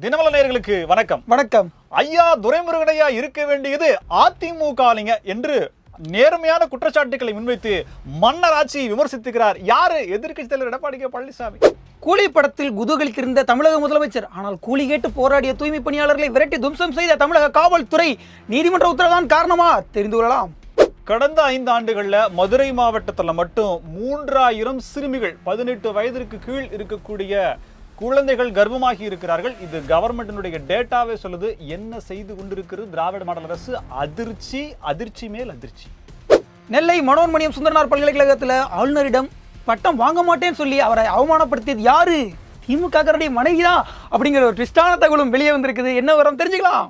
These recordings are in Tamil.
தினமல நேயர்களுக்கு வணக்கம். வணக்கம். ஐயா துரைமுருகனையா இருக்க வேண்டியது அதிமுக ஆளுங்க என்று நேர்மையான குற்றச்சாட்டுகளை முன்வைத்து மன்னர் ஆட்சியை விமர்சித்துக்கிறார். யாரு? எதிர்க்கட்சி தலைவர் எடப்பாடி கே. பழனிசாமி. கூலி படத்தில் குதூகலித்திருந்த தமிழக முதலமைச்சர் ஆனால் கூலி கேட்டு போராடிய தூய்மை பணியாளர்களை விரட்டி தும்சம் செய்த தமிழக காவல்துறை நீதிமன்ற உத்தரவுதான் காரணமா? தெரிந்து கொள்ளலாம். கடந்த ஐந்து ஆண்டுகள்ல மதுரை மாவட்டத்துல மட்டும் மூன்றாயிரம் சிறுமிகள் பதினெட்டு வயதிற்கு கீழ் இருக்கக்கூடிய குழந்தைகள் கர்ப்பமாகி இருக்கிறார்கள். இது கவர்மெண்டினுடைய டேட்டாவே சொல்லுது. என்ன செய்து கொண்டிருக்கிறது? திராவிட மாடல் அரசு அதிர்ச்சி அதிர்ச்சி மேல் அதிர்ச்சி. நெல்லை மனோன்மணியம் சுந்தரனார் பல்கலைக்கழகத்தில் ஆளுநரிடம் பட்டம் வாங்க மாட்டேன்னு சொல்லி அவரை அவமானப்படுத்தியது யாரு? திமுக மனைவி தான் அப்படிங்கிற ஒரு ட்விஸ்டான தகவலும் வெளியே வந்திருக்குது. என்ன வரும் தெரிஞ்சுக்கலாம்?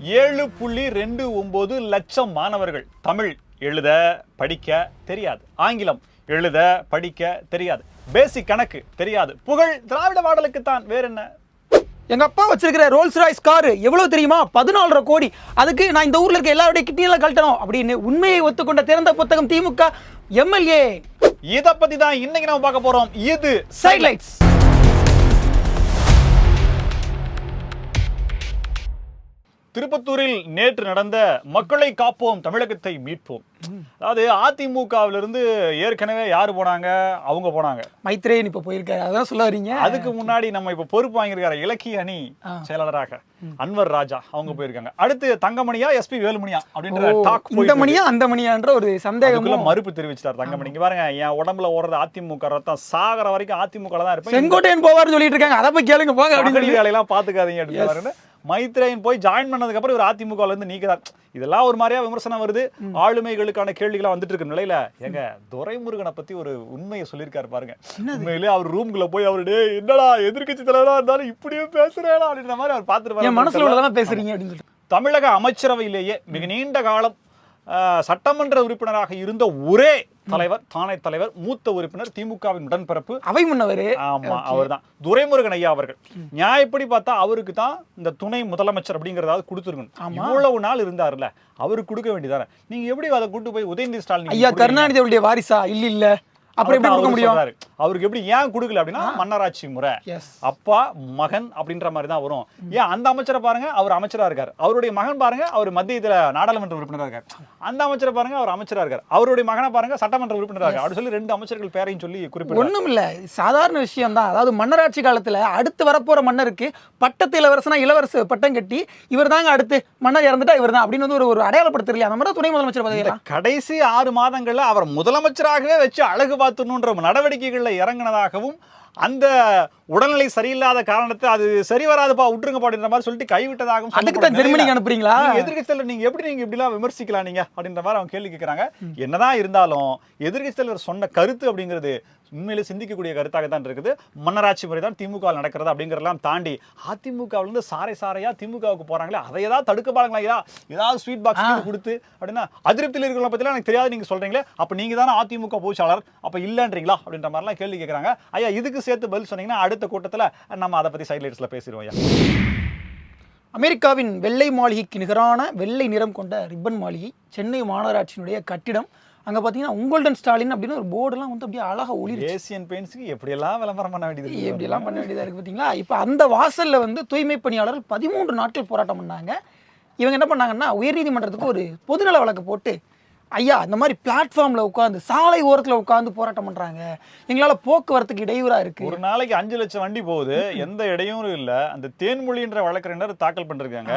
ஏழு புள்ளி ரெண்டு ஒன்பது லட்சம் மாணவர்கள் தமிழ் எழுத படிக்க தெரியாது. ஆங்கிலம் எழுத படிக்க தெரியாது. பேசிக் கணக்கு தெரியாது. புகழ் திராவிட மாடலுக்கு தான் வேற என்ன? எங்க அப்பா வச்சிருக்கிற ரோல்ஸ் ராய்ஸ் கார் எவ்வளவு தெரியுமா? பதினாலரை கோடி. அதுக்கு நான் இந்த ஊர்ல இருக்க எல்லாருடைய கிட்னியெல்லாம் கழட்டணும் அப்படின்னு உண்மையை ஒத்துக்கொண்ட திறந்த புத்தகம் திமுக எம்எல்ஏ இத பத்தி தான் இன்னைக்கு நம்ம பார்க்க போறோம். இது சைட்லைட்ஸ் திருப்பத்தூரில் நேற்று நடந்த மக்களை காப்போம் தமிழகத்தை மீட்போம். அதாவது அதிமுகவிலிருந்து ஏற்கனவே யாரு போனாங்க? அவங்க போனாங்க. மைத்ரேயன் இப்ப போயிருக்காரு. அதான் சொல்ல வரீங்க. அதுக்கு முன்னாடி நம்ம இப்ப பொறுப்பு வாங்கியிருக்கிற இலக்கிய அணி செயலாளராக அன்வர் ராஜா அவங்க போயிருக்காங்க. அடுத்து தங்கமணியா எஸ்பி வேலுமணியா அப்படின்ற டாக் இந்த மணியா அந்த மணியான்ற ஒரு சந்தேகம் மறுப்பு தெரிவிச்சிட்டார் தங்கமணி. இங்க பாருங்க என் உடம்புல ஓடுறது அதிமுக ரத்தம். சாகர வரைக்கும் அதிமுக தான் இருப்பேன். செங்கோட்டையன் போவார்னு சொல்லிட்டு இருக்காங்க. அதை போய் கேளுங்க போங்க சொல்லி. வேலையெல்லாம் பாத்துக்காதீங்க அப்படின்னு. மைத்ரேயன் போய் ஜாயின் பண்ணதுக்கு அப்புறம் இவர் அதிமுகல இருந்து நீக்கிறார் இதெல்லாம் ஒரு மாதிரியா விமர்சனம் வருது. ஆளுமைகளுக்கான கேள்விகளா வந்துட்டு இருக்க நிலையில. எங்க துரைமுருகனை பத்தி ஒரு உண்மையை சொல்லியிருக்காரு பாருங்க. உண்மையிலே அவர் ரூம்குள்ள போய் அவரு டேய் என்னடா எதிர்க்கட்சி தலைவரா இருந்தாலும் இப்படியே பேசுறேடா அப்படின்ற மாதிரி அவர் என் மனசுல பார்த்துட்டு உள்ளதெல்லாம் பேசுறீங்க அப்படின்னு சொல்லிட்டு. தமிழக அமைச்சரவையிலேயே மிக நீண்ட காலம் சட்டமன்ற உறுப்பினராக இருந்த ஒரே தலைவர் தானே தலைவர் மூத்த உறுப்பினர் திமுகவின் உடன்பிறப்பு. அவை முன்னவர். ஆமா அவர்தான். துரைமுருகன் ஐயா அவர்கள். நியாயப்படி பார்த்தா அவருக்கு தான் இந்த துணை முதலமைச்சர் அப்படிங்கறதாவது கொடுத்துருக்கணும். இவ்வளவு நாள் இருந்தாருல்ல அவருக்கு கொடுக்க வேண்டியதானே. நீங்க எப்படி அதை கூட்டு போய் உதயநிதி ஸ்டாலின் ஐயா கருணாநிதி அவருடைய வாரிசா? இல்ல இல்ல. அப்புறம் எப்படி கொடுக்க முடியும்? அவருக்கு எப்படி ஏன் கொடுக்கல அப்படின்னா மன்னராட்சி முறை. அப்பா மகன் அப்படின்ற மாதிரி தான் வரும் ஏன் அந்த அமைச்சரை பாருங்க அவர் அமைச்சரா இருக்காரு. அவருடைய மகன் பாருங்க அவர் மத்தியத்துல நாடாளுமன்ற உறுப்பினரா இருக்காரு. அந்த அமைச்சரை பாருங்க அவர் அமைச்சரா இருக்காரு. அவருடைய மகனை பாருங்க சட்டமன்ற உறுப்பினரா இருக்காரு. அப்படி சொல்லி ரெண்டு அமைச்சர்கள் பேரையும் சொல்லி குறிப்பிடுறாரு. ஒண்ணும் இல்ல சாதாரண விஷயம் தான் அதாவது மன்னராட்சி காலத்துல அடுத்து வரப்போற மன்னருக்கு பட்டத்து இளவரசனா இளவரசு பட்டம் கட்டி இவர் தாங்க அடுத்து மன்னர் இறந்துட்டா இவர் தான் அப்படின்னு வந்து ஒரு ஒரு அடையாளப்படுத்துறீங்க அந்த மாதிரி துணை முதலமைச்சர் இந்த பதவியெல்லாம் கடைசி ஆறு மாதங்கள்ல அவர் முதலமைச்சராகவே வச்சு அழகு காப்பாற்றணுன்ற நடவடிக்கைகளில் இறங்கினதாகவும் அந்த உடல்நிலை சரியில்லாத காரணத்தை அது சரி வராதுப்பா விட்டுருங்க அப்படின்ற மாதிரி சொல்லிட்டு கைவிட்டதாகவும் அதுக்கு தான் ஜெர்மனிக்கு அனுப்புறீங்களா? எதிர்கட்சி தலைவர் நீங்க எப்படி நீங்க இப்படிலாம் விமர்சிக்கலாம் நீங்க அப்படின்ற மாதிரி அவங்க கேள்வி கேட்கறாங்க என்னதான் இருந்தாலும் எதிர்கட்சி தலைவர் சொன்ன கருத்து அப்படிங்கிறது உண்மையிலே சிந்திக்கக்கூடிய கருத்தாக தான் இருக்குது. மன்னராட்சி முறை தான் திமுக நடக்கிறது அப்படிங்கறதெல்லாம் தாண்டி அதிமுகவுல இருந்து சாரை சாரையா திமுகவுக்கு போறாங்களே அதை ஏதாவது தடுக்க பாருங்களா ஏதாவது ஸ்வீட் பாக்ஸ் கொடுத்து அப்படின்னா அதிருப்தியில் இருக்கிறவங்க பத்திலாம் எனக்கு தெரியாது நீங்க சொல்றீங்களே. அப்ப நீங்க தானே அதிமுக பொதுச்சாளர். அப்ப இல்லன்றீங்களா அப்படின்ற மாதிரிலாம் கேள்வி கேட்கறாங்க ஐயா இதுக்கு சேர்த்து பதில் சொன்னீங்கன்னா அடுத்த கூட்டத்துல நம்ம அதை பத்தி சைட்லைட்ஸ்ல பேசிடுவோம் ஐயா. அமெரிக்காவின் வெள்ளை மாளிகைக்கு நிகரான வெள்ளை நிறம் கொண்ட ரிப்பன் மாளிகை சென்னை மாநகராட்சியினுடைய கட்டிடம். அங்க பாத்தீங்கன்னா உங்கள்டன் ஸ்டாலின் அப்படின்னு ஒரு போர்டெல்லாம் வந்து அப்படியே அழகா ஒளி ஏசியன் பெயிண்ட்ஸ்க்கு எப்படியெல்லாம் விளம்பரம் பண்ண வேண்டியது எப்படியெல்லாம் பண்ண வேண்டியதாக இருக்குது பார்த்தீங்களா இப்போ அந்த வாசலில் வந்து தூய்மை பணியாளர்கள் பதிமூன்று நாட்கள் போராட்டம் பண்ணாங்க. இவங்க என்ன பண்ணாங்கன்னா உயர்நீதிமன்றத்துக்கு ஒரு பொதுநல வழக்கு போட்டு ஐயா இந்த மாதிரி பிளாட்ஃபார்மில் உட்காந்து சாலை ஓரத்தில் உட்காந்து போராட்டம் பண்ணுறாங்க எங்களால் போக்குவரத்துக்கு இடையூறாக இருக்குது ஒரு நாளைக்கு அஞ்சு லட்சம் வண்டி போகுது. எந்த இடையூறும் இல்ல. அந்த தேன்மொழின்ற வழக்கறிஞர் தாக்கல் பண்ணிருக்காங்க.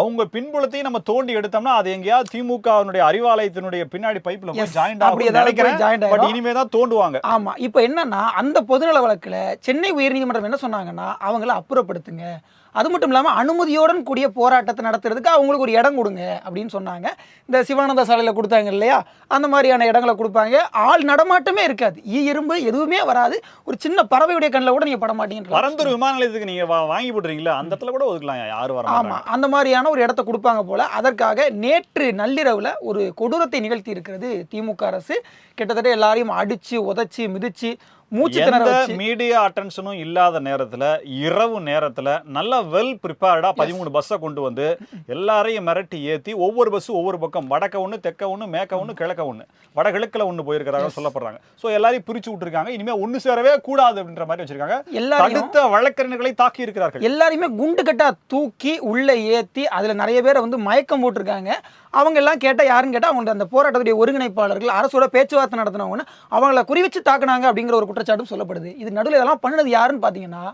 அவங்க பின்புலத்தையும் நம்ம தோண்டி எடுத்தோம்னா அது எங்கேயாவது திமுகவினுடைய அறிவாலயத்தினுடைய பின்னாடி பைப்ல போய் அப்படி ஆகும் பட். இனிமே தான் தோண்டுவாங்க. ஆமாம் இப்போ என்னன்னா அந்த பொதுநல வழக்கில் சென்னை உயர்நீதிமன்றம் என்ன சொன்னாங்கன்னா அவங்கள அப்புறப்படுத்துங்க. அது மட்டும் இல்லாமல் அனுமதியோடன் கூடிய போராட்டத்தை நடத்துறதுக்கு அவங்களுக்கு ஒரு இடம் கொடுங்க அப்படின்னு சொன்னாங்க. இந்த சிவானந்த சாலையில் கொடுத்தாங்க இல்லையா? அந்த மாதிரியான இடங்களை கொடுப்பாங்க. ஆள் நடமாட்டமே இருக்காது. ஈ எறும்பு எதுவுமே வராது. ஒரு சின்ன பறவையுடைய கண்ணில் கூட நீங்கள் பட மாட்டீங்க பரந்தூர் விமான நிலையத்துக்கு நீங்க வா- வாங்கி போட்டுறீங்களா அந்த இடத்துல கூட ஒதுக்கலாம். யாரும் வர ஆமா. அந்த மாதிரியான ஒரு இடத்த கொடுப்பாங்க போல. அதற்காக நேற்று நள்ளிரவுல ஒரு கொடூரத்தை நிகழ்த்தி இருக்கிறது திமுக அரசு. கிட்டத்தட்ட எல்லாரையும் அடிச்சு உதைச்சு மிதிச்சு மூச்சு திணற மீடியா அட்டென்ஷனும் இல்லாத நேரத்துல இரவு நேரத்துல நல்லா வெல் ப்ரிப்பேர்டா பதிமூணு பஸ்ஸை கொண்டு வந்து எல்லாரையும் மிரட்டி ஏத்தி ஒவ்வொரு பஸ் ஒவ்வொரு பக்கம் வடக்க ஒண்ணு தெக்க ஒண்ணு மேக்க ஒண்ணு கிழக்க ஒண்ணு. வடகிழக்குல ஒண்ணு போயிருக்கிறாங்க சொல்லப்படுறாங்க. சோ எல்லாரையும் பிரிச்சு விட்டுருக்காங்க. இனிமே ஒண்ணு சேரவே கூடாது அப்படின்ற மாதிரி வச்சிருக்காங்க. தடுத்த வழக்கறிஞர்களை தாக்கி இருக்கிறார்கள் எல்லாரையுமே குண்டு கட்டா தூக்கி உள்ள ஏத்தி அதுல நிறைய பேரை வந்து மயக்கம் போட்டிருக்காங்க. அவங்க எல்லாம் கேட்டால் யாருன்னு கேட்டால் அவங்க அந்த போராட்டத்துடைய ஒருங்கிணைப்பாளர்கள் அரசோட பேச்சுவார்த்தை நடத்தினவங்கன்னு அவங்கள குறி வச்சு தாக்குனாங்க அப்படிங்கிற ஒரு குற்றச்சாட்டும் சொல்லப்படுது. இது நடுவில் இதெல்லாம் பண்ணது யாருன்னு பார்த்தீங்கன்னா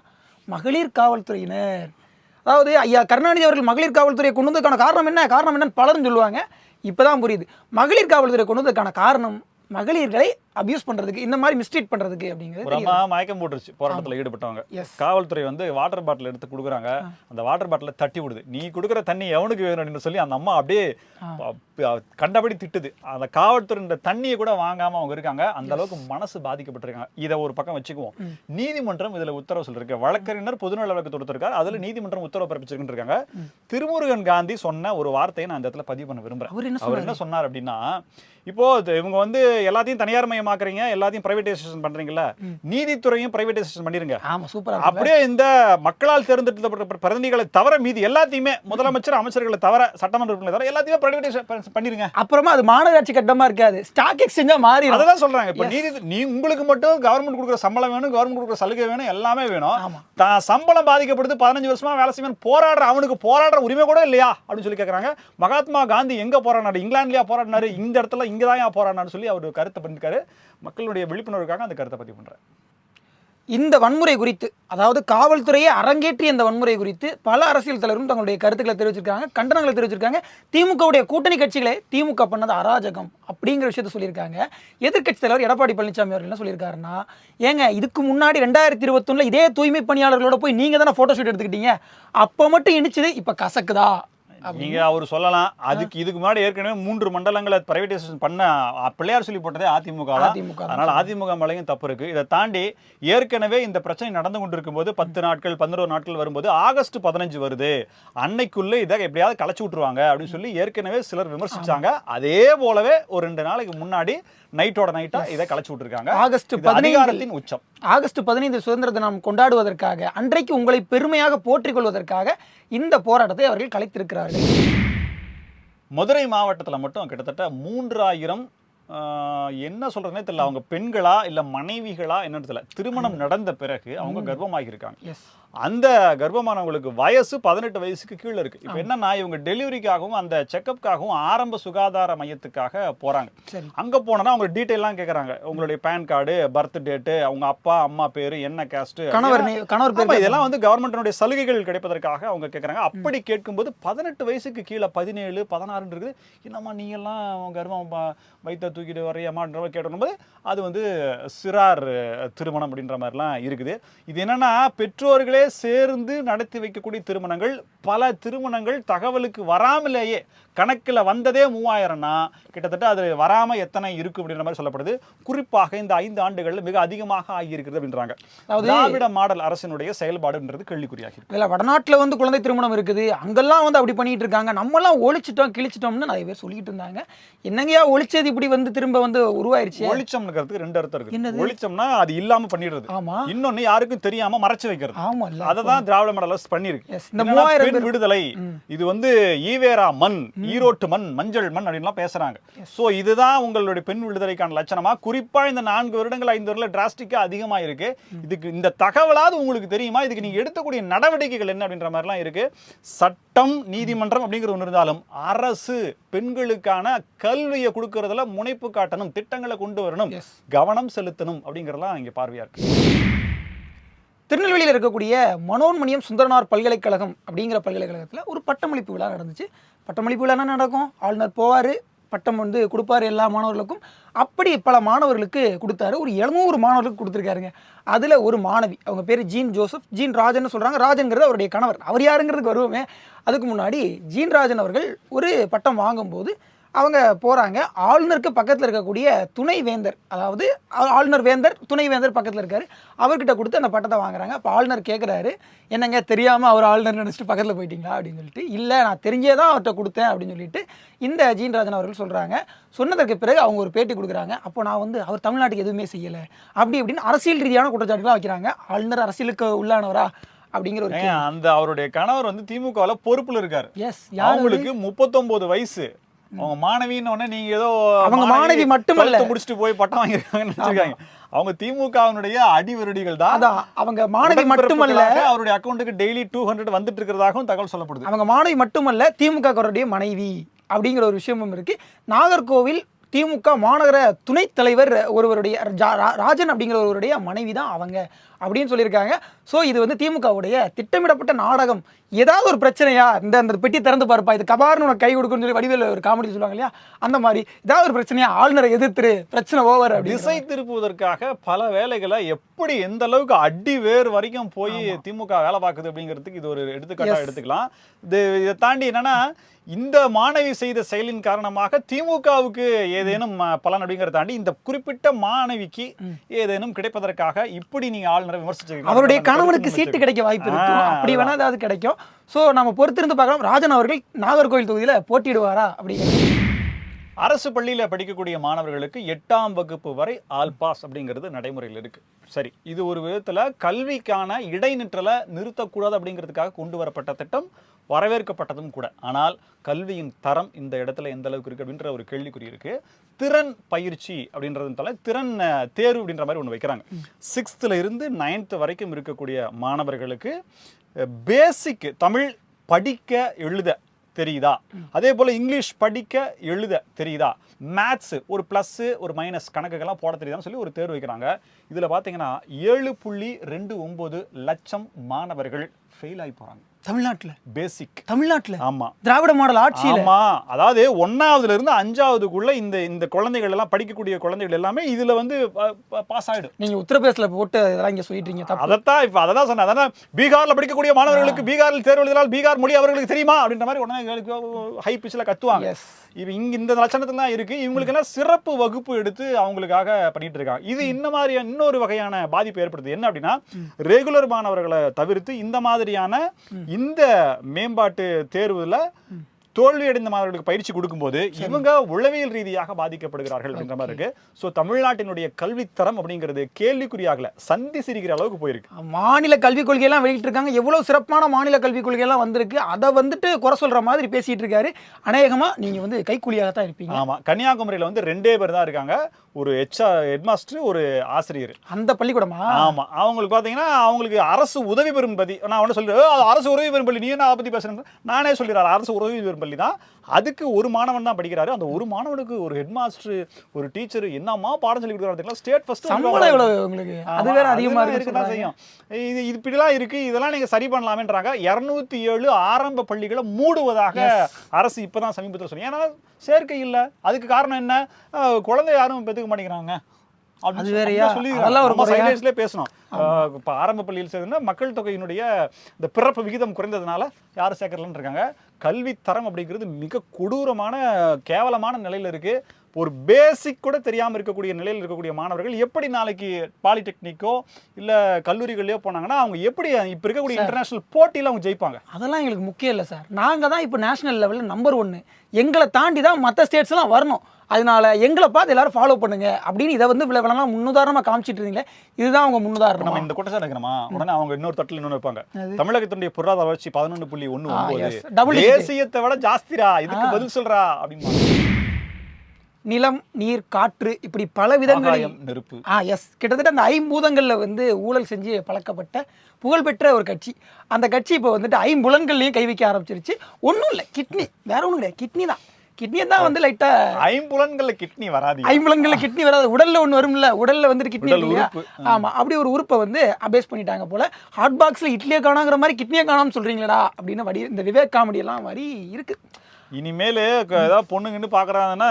மகளிர் காவல்துறையினர். அதாவது ஐயா கருணாநிதி அவர்கள் மகளிர் காவல்துறையை கொண்டு வந்ததுக்கான காரணம் என்ன? காரணம் என்னன்னு பலரும் சொல்லுவாங்க. இப்பதான் புரியுது. மகளிர் காவல்துறையை கொண்டு வந்ததுக்கான காரணம் மகளிர்களை அபியூஸ் பண்றதுக்கு இந்த மாதிரி மிஸ்ட்ரீட் பண்றதுக்கு அப்படிங்கிறது மயக்கம் போட்டுருச்சு போராட்டத்துல ஈடுபட்டவங்க. காவல்துறை வந்து வாட்டர் பாட்டில் எடுத்து கொடுக்குறாங்க. அந்த வாட்டர் பாட்டில தட்டி விடுது. நீ கொடுக்குற தண்ணி எவனுக்கு வேணும் அப்படின்னு சொல்லி அந்த அம்மா அப்படியே கண்டபடி திட்டுது. அந்த காவல்துறை தண்ணியை கூட வாங்காம அவங்க இருக்காங்க. அந்த அளவுக்கு மனசு பாதிக்கப்பட்டிருக்காங்க. இதை ஒரு பக்கம் வச்சுக்குவோம். நீதிமன்றம் இதுல உத்தரவு சொல்லிருக்கு. வழக்கறிஞர் பொதுநல வழக்கு தொடுத்திருக்காரு. அதுல நீதிமன்றம் உத்தரவு பிறப்பிச்சிருக்குன்னு இருக்காங்க. திருமுருகன் காந்தி சொன்ன ஒரு வார்த்தையை நான் இந்த இடத்துல பதிவு பண்ண விரும்புறேன். அவர் என்ன சொன்னாரு? அப்படின்னா இப்போ இவங்க வந்து எல்லாத்தையும் தனியார் மயமாக்குறீங்க எல்லாத்தையும் பிரைவேடைசேஷன் பண்றீங்கல்ல ம். நீதித்துறையும் பிரைவேடைசேஷன் பண்ணிருங்க. ஆமா சூப்பரா இருக்குல்ல? அப்படியே இந்த மக்களால் தேர்ந்தெடுக்கப்பட்ட பிரதிநிதிகளை தவிர மீதி எல்லாத்தையுமே முதலமைச்சர் அமைச்சர்களை தவிர சட்டமன்ற தவிர எல்லாத்தையுமே பிரைவேடைசேஷன் பண்ணிருங்க. அப்புறமா அது மாநகராட்சி கட்டமா இருக்காது. ஸ்டாக் எக்ஸ்சேஞ்சா மாறிடும். அததான் சொல்றாங்க. இப்ப நீதி நீ உங்களுக்கு மட்டும் கவர்மெண்ட் கொடுக்குற சம்பளம் வேணும் கவர்மெண்ட் கொடுக்குற சலுகை வேணும் எல்லாமே வேணும். தான் சம்பளம் பாதிக்கப்படுது பதினஞ்சு வருஷமா வேலை செய்வேன் போராடுற அவனுக்கு போராடுற உரிமை கூட இல்லையா? அப்படின்னு சொல்லி கேக்குறாங்க. மகாத்மா காந்தி எங்க போராடினாரு? இங்கிலாந்துலயா போராடினாரு? இந்த இடத்துல இங்க தான் போராடினாரு சொல்லி அவர் கருத்தை பண்ணிருக்காரு. மக்களுடைய விழிப்புணர்வுக்காக அந்த கருத்தை பதிவு பண்ணுறேன் இந்த வன்முறை குறித்து அதாவது காவல்துறையை அரங்கேற்றிய இந்த வன்முறை குறித்து பல அரசியல் தலைவரும் தங்களுடைய கருத்துக்களை தெரிவிச்சிருக்காங்க கண்டனங்களை தெரிவிச்சிருக்காங்க. திமுகவுடைய கூட்டணி கட்சிகளே திமுக பண்ணது அராஜகம் அப்படிங்கிற விஷயத்த சொல்லியிருக்காங்க. எதிர்க்கட்சி தலைவர் எடப்பாடி பழனிசாமி அவர்கள் என்ன சொல்லியிருக்காருன்னா ஏங்க இதுக்கு முன்னாடி ரெண்டாயிரத்தி இருபத்தொன்னில் இதே தூய்மை பணியாளர்களோட போய் நீங்கள் தானே ஃபோட்டோ ஷூட் எடுத்துக்கிட்டீங்க? அப்போ மட்டும் இனிச்சது இப்போ கசக்குதா? நீங்க அவர் சொல்லலாம். அதுக்கு இதுக்கு முன்னாடி ஏற்கனவே மூன்று மண்டலங்களை பிரைவேடைசேஷன் பண்ண பிள்ளையார் சொல்லி போட்டதே அதிமுக அதிமுக தான். அதனால அதிமுக மேலையும் தப்பு இருக்கு. இதை தாண்டி ஏற்கனவே இந்த பிரச்சனை நடந்து கொண்டிருக்கும் போது பத்து நாட்கள் பதினோரு நாட்கள் வரும்போது ஆகஸ்ட் பதினஞ்சு வருது. அன்னைக்குள்ள இதை எப்படியாவது களைச்சு விட்டுருவாங்க அப்படின்னு சொல்லி ஏற்கனவே சிலர் விமர்சிச்சாங்க. அதே போலவே ஒரு ரெண்டு நாளைக்கு முன்னாடி நைட்டோட நைட்டா இதை களைச்சு விட்டுருக்காங்க. ஆகஸ்ட் இது பதினைந்து அதிகாரத்தின் உச்சம். ஆகஸ்ட் பதினைந்து சுதந்திர தினம் கொண்டாடுவதற்காக அன்றைக்கு உங்களை பெருமையாக போற்றிக் கொள்வதற்காக இந்த போராட்டத்தை அவர்கள் கலைத்திருக்கிறார்கள். மதுரை மாவட்டத்துல மட்டும் கிட்டத்தட்ட மூன்றாயிரம் என்ன சொல்றதுனே தெரியல. அவங்க பெண்களா இல்ல மனைவிகளா என்னன்னு தெரியல. திருமணம் நடந்த பிறகு அவங்க கர்ப்பமாகி இருக்காங்க அந்த கர்ப்பமானவங்களுக்கு வயசு பதினெட்டு வயசுக்கு கீழே இருக்கு. இப்போ என்னன்னா இவங்க டெலிவரிக்காகவும் அந்த செக்கப்காகவும் ஆரம்ப சுகாதார மையத்துக்காக போறாங்க. அங்க போனா அவங்க டீட்டெயிலாம் கேக்குறாங்க. உங்களுடைய பேன் கார்டு பர்த் டேட்டு அவங்க அப்பா அம்மா பேரு என்ன கேஸ்ட் கணவர் கணவர் பேர் இதெல்லாம் வந்து கவர்மெண்டினுடைய சலுகைகள் கிடைப்பதற்காக அவங்க கேட்குறாங்க அப்படி கேட்கும்போது பதினெட்டு வயசுக்கு கீழே பதினேழு பதினாறுன்னு இருக்குது. என்னம்மா நீ எல்லாம் கர்ப்பம் வயித்தை தூக்கிட்டு வரையம்மான்ற கேட்டோம்போது அது வந்து சிறார் திருமணம் அப்படின்ற மாதிரிலாம் இருக்குது. இது என்னன்னா பெற்றோர்களே சேர்ந்து நடத்தி வைக்கக்கூடிய திருமணங்கள் பல திருமணங்கள் தகவலுக்கு வராமலேயே கணக்கில் வந்ததே மூவாயிரம்னா கிட்டத்தட்ட அது வராம எத்தனை இருக்கு அப்படின்ற மாதிரி சொல்லப்படுது. குறிப்பாக இந்த ஐந்து ஆண்டுகளில் மிக அதிகமாக ஆகியிருக்கிறது அப்படின்றாங்க. திராவிட மாடல் அரசினுடைய செயல்பாடுன்றது கேள்விக்குறியாகி. இதில் வடநாட்டில் வந்து குழந்தை திருமணம் இருக்குது. அங்கெல்லாம் வந்து அப்படி பண்ணிட்டு இருக்காங்க. நம்மலாம் ஒழிச்சிட்டோம் கிழிச்சிட்டோம்னு நிறைய பேர் சொல்லிட்டு இருந்தாங்க. என்னங்கய்யா ஒழிச்சது இப்படி வந்து திரும்ப வந்து உருவாயிருச்சு? ஒளிச்சம்ங்கிறதுக்கு ரெண்டு அர்த்தம் இருக்கு என்னது? ஒளிச்சம்னா அது இல்லாம பண்ணிடுறது. ஆமா. இன்னொன்னு யாருக்கும் தெரியாம மறைச்சு வைக்கிறது. ஆமா. இல்ல அதை தான் திராவிட மாடல் அரசு பண்ணிருக்கு Yes, இந்த மூவாயிரம் விடுதலை. இது வந்து ஈவேரா மண் ஈரோட்டு மண் மஞ்சள் மண் அப்படின்லாம் பேசுறாங்க. சோ இதுதான் உங்களுடைய பெண் விடுதலைக்கான லட்சணமா? குறிப்பா இந்த நான்கு வருடங்கள் ஐந்து வருடங்கள் டிராஸ்டிக்கா அதிகமா இருக்கு இதுக்கு இந்த தகவலாவது உங்களுக்கு தெரியுமா? இதுக்கு நீங்க எடுக்கக்கூடிய நடவடிக்கைகள் என்ன அப்படின்ற மாதிரிலாம் இருக்கு. சட்டம் நீதிமன்றம் அப்படிங்கிற ஒன்று இருந்தாலும் அரசு பெண்களுக்கான கல்வியை கொடுக்கறதுல முனைப்பு காட்டணும் திட்டங்களை கொண்டு வரணும். கவனம் செலுத்தணும் அப்படிங்கறதெல்லாம் இங்க பார்வையா இருக்கு. திருநெல்வேலியில் இருக்கக்கூடிய மனோன்மணியம் சுந்தரனார் பல்கலைக்கழகம் அப்படிங்கிற பல்கலைக்கழகத்தில் ஒரு பட்டமளிப்பு விழா நடந்துச்சு. பட்டமளிப்பு விழா என்ன நடக்கும்? ஆளுநர் போவார் பட்டம் வந்து கொடுப்பாரு எல்லா மாணவர்களுக்கும். அப்படி பல மாணவர்களுக்கு கொடுத்தாரு. ஒரு எழுநூறு மாணவர்களுக்கு கொடுத்துருக்காருங்க. அதில் ஒரு மாணவி அவங்க பேர் ஜீன் ஜோசப். ஜீன் ராஜன் சொல்கிறாங்க ராஜன்கிறது அவருடைய கணவர். அவர் யாருங்கிறதுக்கு வருவோமே. அதுக்கு முன்னாடி ஜீன் ராஜன் அவர்கள் ஒரு பட்டம் வாங்கும்போது அவங்க போகிறாங்க ஆளுநருக்கு பக்கத்தில் இருக்கக்கூடிய துணை வேந்தர் அதாவது ஆளுநர் வேந்தர் துணை வேந்தர் பக்கத்தில் இருக்காரு. அவர்கிட்ட கொடுத்து அந்த பட்டத்தை வாங்குறாங்க. அப்போ ஆளுநர் கேட்குறாரு என்னங்க தெரியாமல் அவர் ஆளுநர் நினச்சிட்டு பக்கத்தில் போயிட்டீங்களா? அப்படின்னு சொல்லிட்டு இல்லை நான் தெரிஞ்சே தான் அவர்கிட்ட கொடுத்தேன். அப்படின்னு சொல்லிட்டு இந்த ஜீன்ராஜன் அவர்கள் சொல்கிறாங்க சொன்னதற்கு பிறகு அவங்க ஒரு பேட்டி கொடுக்குறாங்க. அப்போ நான் வந்து அவர் தமிழ்நாட்டுக்கு எதுவுமே செய்யலை. அப்படி இப்படின்னு அரசியல் ரீதியான குற்றச்சாட்டுலாம் வைக்கிறாங்க. ஆளுநர் அரசியலுக்கு உள்ளானவரா அப்படிங்கிற ஒரு அந்த அவருடைய கணவர் வந்து திமுகவுல பொறுப்புல இருக்காரு. எஸ் அவங்களுக்கு முப்பத்தொன்பது வயசு. அவங்க மாணவின்னு உடனே நீங்க ஏதோ அவங்க மாணவி மட்டுமல்ல. 12th முடிச்சுட்டு போய் பட்டம் வாங்கிருக்காங்கன்னு நினைச்சிருக்காங்க அவங்க திமுகவினுடைய அடிவருடிகள் தான். அவங்க மாணவி மட்டுமல்ல. அவருடைய அக்கௌண்ட்டுக்கு டெய்லி டூ ஹண்ட்ரட் வந்துட்டு இருக்கிறதாகவும் தகவல் சொல்லப்படுது. அவங்க மாணவி மட்டுமல்ல திமுக மனைவி அப்படிங்கிற ஒரு விஷயமும் இருக்கு. நாகர்கோவில் திமுக மாநகர துணைத் தலைவர் ஒருவருடைய ராஜன் அப்படிங்கிற ஒருவருடைய மனைவி தான் அவங்க அப்படின்னு சொல்லியிருக்காங்க. ஸோ இது வந்து திமுகவுடைய திட்டமிடப்பட்ட நாடகம். ஏதாவது ஒரு பிரச்சனையா? இந்த அந்த பெட்டி திறந்து பார்ப்பா. இது கபார்னு உனக்கு கை கொடுக்குன்னு சொல்லி வடிவேல ஒரு காமெடி சொல்லுவாங்க இல்லையா? அந்த மாதிரி ஏதாவது ஒரு பிரச்சனையா? ஆளுநரை எதிர்த்துரு பிரச்சனை ஓவர் அப்படின்னு திசை திருப்புவதற்காக பல வேலைகளை எப்படி எந்த அளவுக்கு அடி வேர் வரைக்கும் போய் திமுக வேலை பார்க்குது அப்படிங்கிறதுக்கு இது ஒரு எடுத்துக்காட்டா Yes. எடுத்துக்கலாம். இது இதை தாண்டி என்னன்னா இந்த மாணவி செய்த செயலின் காரணமாக திமுகவுக்கு ஏதேனும் பலன் அப்படிங்கிறத தாண்டி இந்த குறிப்பிட்ட மாணவிக்கு ஏதேனும் கிடைப்பதற்காக இப்படி நீங்க ஆளுநரை விமர்சிச்சிருக்கீங்க அவருடைய கணவனுக்கு சீட்டு. கிடைக்க வாய்ப்பு இருக்கும் ஆ, அப்படி வேணா. ஏதாவது கிடைக்கும். ஸோ நம்ம பொறுத்திருந்து பார்க்கலாம். ராஜன் அவர்கள் நாகர்கோவில் தொகுதியில போட்டியிடுவாரா அப்படிங்கிறது அரசு பள்ளியில் படிக்கக்கூடிய மாணவர்களுக்கு எட்டாம் வகுப்பு வரை ஆல் பாஸ் அப்படிங்கிறது நடைமுறையில் இருக்கு. சரி இது ஒரு விதத்தில் கல்விக்கான இடைநிற்றலை நிறுத்தக்கூடாது அப்படிங்கிறதுக்காக கொண்டு வரப்பட்ட திட்டம் வரவேற்கப்பட்டதும் கூட. ஆனால் கல்வியின் தரம் இந்த இடத்துல எந்த அளவுக்கு இருக்கு அப்படின்ற ஒரு கேள்விக்குறி இருக்கு. திறன் பயிற்சி அப்படின்றதுனால திறன் தேர்வு அப்படின்ற மாதிரி ஒன்று வைக்கிறாங்க. சிக்ஸ்த்தில் இருந்து நைன்த் வரைக்கும் இருக்கக்கூடிய மாணவர்களுக்கு பேசிக் தமிழ் படிக்க எழுத தெரியுதா? அதே போல் இங்கிலீஷ் படிக்க எழுத தெரியுதா? மேத்ஸு ஒரு ப்ளஸ்ஸு ஒரு மைனஸ் கணக்குகள்லாம் போட தெரியுதான்னு சொல்லி ஒரு தேர்வு வைக்கிறாங்க. இதில் பார்த்தீங்கன்னா ஏழு புள்ளி ரெண்டு ஒம்பது லட்சம் மாணவர்கள் ஃபெயில் ஆகி போகிறாங்க தமிழ்நாட்டுல. பேசிக் தமிழ்நாட்டுல? ஆமாம் திராவிட மாடல் ஆட்சியில? ஆமா. அதாவது ஒன்னாவதுல இருந்து அஞ்சாவதுக்குள்ள இந்த இந்த குழந்தைகள் எல்லாம் படிக்கக்கூடிய குழந்தைகள் எல்லாமே இதுல வந்து பாஸ் ஆயிடும். நீங்க உத்தரப்பிரதேசல போட்டு அதெல்லாம் இங்க சொல்லிட்டு இருக்கீங்க அதத்தான் இப்ப அததான் சொன்னேன். அதான் பீகார்ல படிக்கக்கூடிய மாணவர்களுக்கு பீகாரில் தேர்வு எழுதினால் பீகார் மொழி அவர்களுக்கு தெரியுமா? அப்படின்ற மாதிரி உடனே ஹை பிச்சில் கத்துவாங்க. இது இங்க இந்த லட்சணத்துல தான் இருக்கு. இவங்களுக்கு எல்லாம் சிறப்பு வகுப்பு எடுத்து அவங்களுக்காக பண்ணிட்டு இருக்காங்க. இது இந்த மாதிரியான இன்னொரு வகையான பாதிப்பு ஏற்படுது. என்ன அப்படின்னா ரெகுலர் மாணவர்களை தவிர்த்து இந்த மாதிரியான இந்த மேம்பாட்டு தேர்வில் தோல்வி அடைந்த மாணவர்களுக்கு பயிற்சி கொடுக்கும்போது இவங்க உளவியல் ரீதியாக பாதிக்கப்படுகிறார்கள் அப்படின்ற மாதிரி இருக்கு. ஸோ தமிழ்நாட்டினுடைய கல்வித்தரம் அப்படிங்கிறது கேள்விக்குறியாகல. சந்தி சிரிக்கிற அளவுக்கு போயிருக்கு. மாநில கல்விக் கொள்கையெல்லாம் வெளியிட்டிருக்காங்க. எவ்வளவு சிறப்பான மாநில கல்விக் கொள்கையெல்லாம் வந்திருக்கு. அதை வந்துட்டு குறை சொல்ற மாதிரி பேசிட்டு இருக்காரு. அநேகமா நீங்க வந்து கைக்கூலியாக தான் இருப்பீங்க. ஆமா. கன்னியாகுமரியில வந்து ரெண்டே பேர் தான் இருக்காங்க. ஒரு ஹெச் ஹெட்மாஸ்டர் ஒரு ஆசிரியர். அந்த பள்ளிக்கூடமா? ஆமா. அவங்களுக்கு பாத்தீங்கன்னா அவங்களுக்கு அரசு உதவி பெறும் பள்ளி நான் ஒன்று சொல்றேன். "ஏய், அது அரசு உதவி பெறும் பள்ளி. நீ என்ன பத்தி பேசுறேன் நானே சொல்லிடுறேன். அரசு உதவி பெறும் பள்ளி தான். அதுக்கு ஒரு மாணவன் தான் படிக்கிறாரு. அந்த ஒரு மாணவனுக்கு ஒரு ஹெட் மாஸ்டர் ஒரு டீச்சர் என்னம்மா பாடம் சொல்லி கொடுக்குறாங்க ஸ்டேட் ஃபர்ஸ்ட் உங்களுக்கு? அது வேற அதிகமா இருக்கு இருக்குதான் செய்யும். இது இப்படிலாம் இருக்கு. இதெல்லாம் நீங்க சரி பண்ணலாமேன்றாங்க. இருநூத்தி ஏழு ஆரம்ப பள்ளிகளை மூடுவதாக அரசு இப்பதான் சமீபத்தில் சொல்லி ஏன்னா சேர்க்கை இல்ல. அதுக்கு காரணம் என்ன? குழந்தை யாரும் பெற்றுக்க மாட்டேங்கிறாங்க. அது வேறயா? அதெல்லாம் ஒரு? சைலேஜ்லேயே பேசணும். இப்ப ஆரம்ப பள்ளியில் சேர்ந்தா மக்கள் தொகையினுடைய இந்த பிறப்பு விகிதம் குறைந்ததுனால யாரும் சேர்க்கலன்னு இருக்காங்க. கல்வி தரம் அப்படிங்கிறது மிக கொடூரமான கேவலமான நிலையில இருக்கு. ஒரு பேசிக் கூட தெரியாம இருக்கக்கூடிய நிலையில் இருக்கக்கூடிய மாணவர்கள் எப்படி நாளைக்கு பாலிடெக்னிக்கோ இல்ல கல்லூரிகள்லயோ போனாங்கன்னா அவங்க எப்படி இப்ப இருக்கக்கூடிய இன்டர்நேஷனல் போட்டியில அவங்க ஜெயிப்பாங்க? அதெல்லாம் எங்களுக்கு முக்கியம் இல்லை சார். நாங்கள் தான் இப்போ நேஷனல் லெவலில் நம்பர் ஒன்று எங்களை தாண்டி தான் மற்ற ஸ்டேட்ஸ்லாம் வரணும். அதனால எங்களை பார்த்து எல்லாரும் ஃபாலோ பண்ணுங்க. அப்படின்னு இதை வந்து விளவலாம் முன்னுதாரணமாக காமிச்சிட்டு இருந்தீங்களே இதுதான் அவங்க நம்ம முன்னுதாரணம் இந்த குற்றச்சாட்டு இருக்கிறோமா உடனே அவங்க இன்னொரு தட்டில் இன்னொன்று வைப்பாங்க. தமிழகத்தினுடைய பொருளாதார வளர்ச்சி பதினொன்று புள்ளி ஒன்று ஒன்பது digit. தேசியத்தை விட ஜாஸ்திரா இதுக்கு பதில் சொல்றா? அப்படின்னு நிலம் நீர் காற்று இப்படி பல விதங்களில் ஆகாயம் நெருப்பு. ஆ எஸ் கிட்டத்தட்ட அந்த ஐம்பூதங்களில் வந்து ஊழல் செஞ்சு பழக்கப்பட்ட புகழ்பெற்ற ஒரு கட்சி. அந்த கட்சி இப்போ வந்துட்டு ஐம்புலன்கள்லையும் கை வைக்க ஆரம்பிச்சிருச்சு. ஒன்றும் இல்லை. கிட்னி. வேற ஒன்றும் கிடையாது. கிட்னி தான். கிட்னியை தான் வந்து லைட்டாக ஐம்புலன்கள்ல கிட்னி வராது. ஐம்புலன்கள்ல கிட்னி வராது. உடல்ல ஒன்று வரும்ல உடல்ல வந்துட்டு கிட்னி இல்லையா. ஆமா. அப்படி ஒரு உறுப்பை வந்து அபேஸ் பண்ணிட்டாங்க போல. ஹாட் பாக்ஸ்ல இட்லியை காணாங்கிற மாதிரி கிட்னியை காணாம சொல்றீங்களடா அப்படின்னு வடி இந்த விவேக் காமெடி எல்லாம் மாதிரி இருக்கு. இனிமேல் ஏதாவது பொண்ணுங்கன்னு பாக்குறாங்கன்னா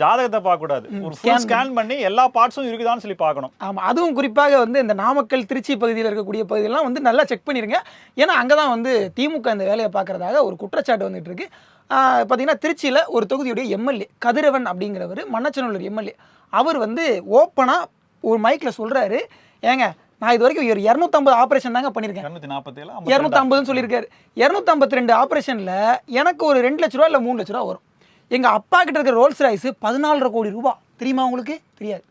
ஜாதகத்தை பார்க்க கூடாது ஒரு ஃபுல் ஸ்கேன் பண்ணி. எல்லா பார்ட்ஸும் இருக்குதான்னு சொல்லி பார்க்கணும். ஆமா. அதுவும் குறிப்பாக வந்து இந்த நாமக்கல் திருச்சி பகுதியில் இருக்கக்கூடிய பகுதியெல்லாம் வந்து நல்லா செக் பண்ணிருங்க. ஏன்னா அங்கே தான் வந்து திமுக இந்த வேலையை பார்க்கறதாக ஒரு குற்றச்சாட்டு வந்துட்டு இருக்கு. பார்த்தீங்கன்னா திருச்சியில் ஒரு தொகுதியுடைய எம்எல்ஏ கதிரவன் அப்படிங்கிறவர் மன்னச்சநல்லூர் எம்எல்ஏ. அவர் வந்து ஓப்பனாக ஒரு மைக்கில் சொல்கிறாரு ஏங்க நான் இது வரைக்கும் ஒரு இரநூத்தம்பது ஆப்ரேஷன் தாங்க பண்ணியிருக்கேன் இரநூத்தம்பதுன்னு சொல்லியிருக்காரு. இரநூத்தம்பத்தி ரெண்டு ஆப்ரேஷனில் எனக்கு ஒரு ரெண்டு லட்ச ரூபா இல்லை மூணு லட்ச ரூபா வரும். எங்கள் அப்பா கிட்ட இருக்கிற ரோல்ஸ் ராய்ஸ் பதினாலரை கோடி ரூபா. தெரியுமா உங்களுக்கு? தெரியாது.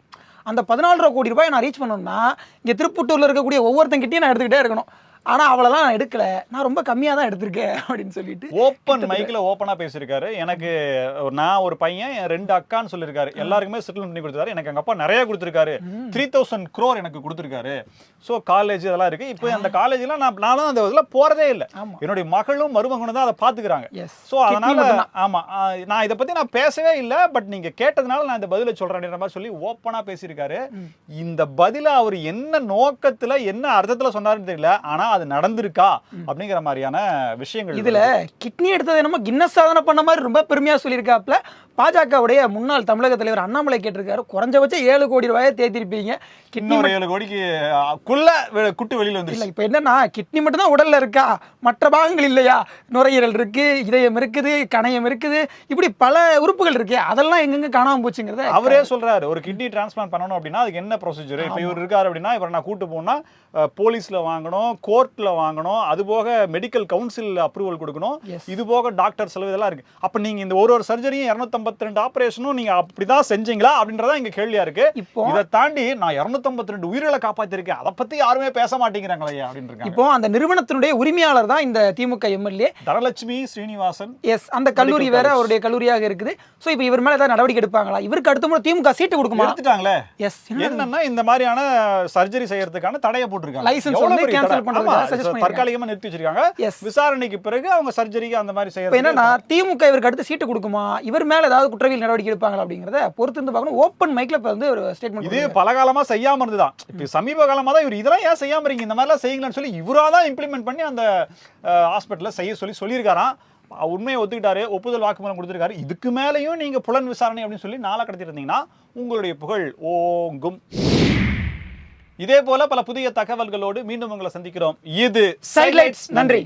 அந்த பதினாலரை கோடி ரூபாய் நான் ரீச் பண்ணணும்னா இங்கே திருப்பத்தூரில் இருக்கக்கூடிய ஒவ்வொருத்தங்கிட்டையும் நான் எடுத்துக்கிட்டே இருக்கணும். ஆனால் அவ்வளோதான் நான் எடுக்கல. நான் ரொம்ப கம்மியாக தான் எடுத்திருக்கேன் அப்படின்னு சொல்லிட்டு ஓப்பன் மைக்ல ஓப்பனா பேசியிருக்காரு. எனக்கு நான் ஒரு பையன் என் ரெண்டு அக்கான்னு சொல்லியிருக்காரு. எல்லாருக்குமே செட்டில்மெண்ட் பண்ணி கொடுத்தாரு எனக்கு எங்க அப்பா நிறைய கொடுத்துருக்காரு. த்ரீ தௌசண்ட் க்ரோர் எனக்கு கொடுத்துருக்காரு. ஸோ காலேஜ் இதெல்லாம் இருக்கு. இப்போ அந்த காலேஜ்லாம் நான் நானும் அந்த இதில் போறதே இல்லை. என்னுடைய மகளும் மருமகனும் தான் அதை பார்த்துக்கிறாங்க. ஸோ அதனால மட்டும்தான். ஆமா ஆ, நான் இதை பத்தி நான் பேசவே இல்லை. பட் நீங்க கேட்டதுனால நான் இந்த பதிலை சொல்றேன் அப்படின்ற மாதிரி சொல்லி ஓப்பனா பேசியிருக்காரு. இந்த பதில அவர் என்ன நோக்கத்துல என்ன அர்த்தத்துல சொன்னாருன்னு தெரியல. ஆனா அது நடந்திருக்கா? அப்படிங்கிற மாதிரியான விஷயங்கள் இதுல கிட்னி எடுத்தது என்னமோ கின்னஸ் சாதனை பண்ண மாதிரி ரொம்ப பெருமையா சொல்லியிருக்காப்ல. பாஜகவுடைய முன்னாள் தமிழக தலைவர் அண்ணாமலை கேட்டிருக்காரு. குறைஞ்சபட்சம் ஏழு கோடி ரூபாயை தேத்திருப்பீங்க. கிட்னி ஏழு கோடிக்கு குள்ள குட்டு வெளியில இல்ல வந்துருச்சு இப்போ என்னன்னா கிட்னி மட்டும் தான் உடல்ல இருக்கா? மற்ற பாகங்கள் இல்லையா? நுரையீரல் இருக்கு இதயம் இருக்குது கணையம் இருக்குது இப்படி பல உறுப்புகள் இருக்கு அதெல்லாம் எங்கெங்க காணாம போச்சுங்கிறத அவரே சொல்றாரு ஒரு கிட்னி டிரான்ஸ்பிளான்ட் பண்ணணும் அப்படின்னா அதுக்கு என்ன ப்ரொசீஜர் இப்போ இவர் இருக்காரு அப்படின்னா இவரை நான் கூட்டு போனா போலீஸ்ல வாங்கணும் கோர்ட்ல வாங்கணும் அது போக மெடிக்கல் கவுன்சில் அப்ரூவல் கொடுக்கணும். இது போக டாக்டர் செலவு இதெல்லாம் இருக்கு. அப்ப நீங்க இந்த ஒரு ஒரு சர்ஜரியும் இரநூத்தம்பத்தி ரெண்டு ஆபரேஷனும் நீங்க அப்படிதான் செஞ்சீங்களா அப்படின்றதா இங்க கேள்வியா இருக்கு. இப்போ இதை தாண்டி நான் இரநூத்தம்பத்தி ரெண்டு உயிர்களை காப்பாத்திருக்கேன். அதை பத்தி யாருமே பேச மாட்டேங்கிறாங்களே அப்படின்னு இப்போ அந்த நிறுவனத்தினுடைய உரிமையாளர் தான் இந்த திமுக எம்எல்ஏ. தனலட்சுமி ஸ்ரீனிவாசன். எஸ் அந்த கல்லூரி வேற. அவருடைய கல்லூரியாக இருக்குது. ஸோ இப்போ இவர் மேல ஏதாவது நடவடிக்கை எடுப்பாங்களா? இவருக்கு அடுத்த முறை திமுக சீட்டு கொடுக்குமா? எடுத்துட்டாங்களே? எஸ் என்னன்னா இந்த மாதிரியான சர்ஜரி செய்யறதுக்கான தடையை போட்டிருக்காங்க. எவ்வளவு வந்து so பண்ணிருக்காங்க. தற்காலிகமா நிறுத்தி வச்சிருக்காங்க. விசாரணைக்கு பிறகு அவங்க சர்ஜரிக்கு அந்த மாதிரி செய்யறது என்னன்னா திமுக இவருக்கு அடுத்து சீட்டு கொடுக்குமா? இவர் மேல ஏதாவது குற்றவியல் நடவடிக்கை எடுப்பாங்களா அப்படிங்கிறத பொறுத்து இருந்து பார்க்கணும். ஓப்பன் மைக்ல இப்போ வந்து ஒரு ஸ்டேட்மெண்ட் இது பல காலமா செய்யாம இருந்துதான். இப்ப சமீப காலமா தான் இவர் இதெல்லாம் ஏன் செய்யாம இருக்கீங்க? இந்த மாதிரிலாம் செய்யுங்களான்னு சொல்லி இவரா தான் இம்ப்ளிமெண்ட் பண்ணி அந்த ஹாஸ்பிட்டல்ல செய்ய சொல்லி சொல்லியிருக்காராம். உண்மையை ஒத்துக்கிட்டாரு ஒப்புதல் வாக்குமூலம் கொடுத்திருக்காரு. இதுக்கு மேலேயும் நீங்க புலன் விசாரணை அப்படின்னு சொல்லி நாளா கடத்திருந்தீங்கன்னா உங்களுடைய புகழ் ஓங்கும். இதே போல பல புதிய தகவல்களோடு மீண்டும் உங்களை சந்திக்கிறோம். இது சைட்லைட்ஸ் நன்றி.